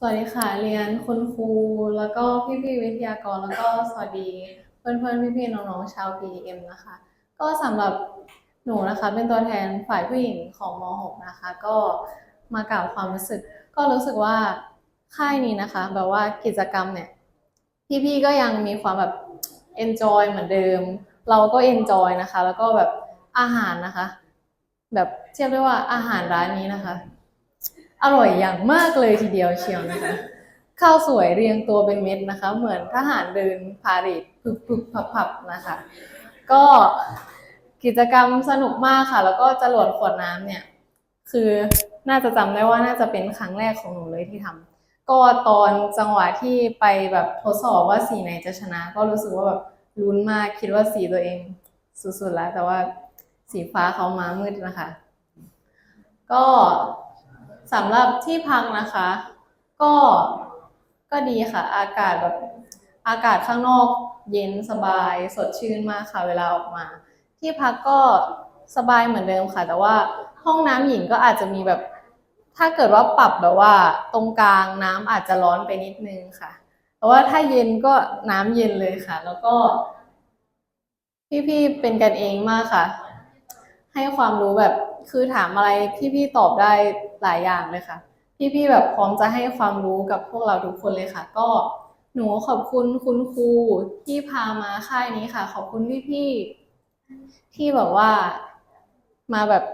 สวัสดีค่ะ เรียนคุณครู แล้วก็พี่ๆวิทยากร แล้วก็สวัสดีเพื่อนๆ พี่ๆ น้องๆ ชาว PDM นะคะ ก็สำหรับหนูนะคะ เป็นตัวแทนฝ่ายผู้หญิงของม .6 นะคะ ก็มากล่าวความรู้สึก ก็รู้สึกว่าค่ายนี้นะคะ แบบว่ากิจกรรมเนี่ย พี่ๆ ก็ยังมีความแบบ enjoy เหมือนเดิม เราก็ enjoy นะคะ แล้วก็แบบอาหารนะคะ แบบเทียบได้ว่าอาหารร้านนี้นะคะ อร่อยอย่างมากเลยทีเดียวเชียวนะคะข้าวสวยเรียงตัวเป็นเม็ดนะคะ เหมือนทหารเดินพาเหรดพึบพึบพับพับนะคะ ก็กิจกรรมสนุกมากค่ะ แล้วก็จรวดขวดน้ำเนี่ย คือน่าจะจำได้ว่าน่าจะเป็นครั้งแรกของหนูเลยที่ทำก็ตอนจังหวะที่ไปแบบทดสอบว่าสีไหนจะชนะ ก็รู้สึกว่าแบบลุ้นมากคิดว่าสีตัวเองสุดๆแล้ว แต่ว่าสีฟ้าเขามามืดนะคะ ก็ สำหรับที่พักนะคะ ก็ก็ดีค่ะ อากาศแบบอากาศข้างนอกเย็นสบายสดชื่นมากค่ะเวลาออกมา ที่พักก็สบายเหมือนเดิมค่ะ แต่ว่าห้องน้ำหญิงก็อาจจะมีแบบ ถ้าเกิดว่าปรับแบบว่า ตรงกลางน้ำอาจจะร้อนไปนิดนึงค่ะแต่ว่าถ้าเย็นก็น้ำเย็นเลยค่ะ แล้วก็พี่ๆเป็นกันเองมากค่ะ ให้ความรู้แบบคือถามอะไรพี่ๆตอบได้ หลายอย่างเลยค่ะ พี่ๆแบบพร้อมจะให้ความรู้กับพวกเราทุกคนเลยค่ะ ก็หนูขอบคุณคุณครูที่พามาค่ายนี้ค่ะ ขอบคุณพี่ๆที่แบบว่ามาแบบ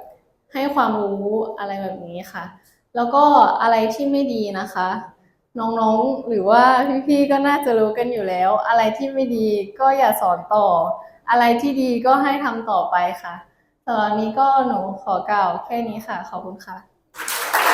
ให้ความรู้อะไรแบบนี้ค่ะ แล้วก็อะไรที่ไม่ดีนะคะ น้องๆหรือว่าพี่ๆก็น่าจะรู้กันอยู่แล้ว อะไรที่ไม่ดีก็อย่าสอนต่อ อะไรที่ดีก็ให้ทำต่อไปค่ะสำหรับวันนี้ก็หนูขอกล่าวแค่นี้ค่ะ ขอบคุณค่ะ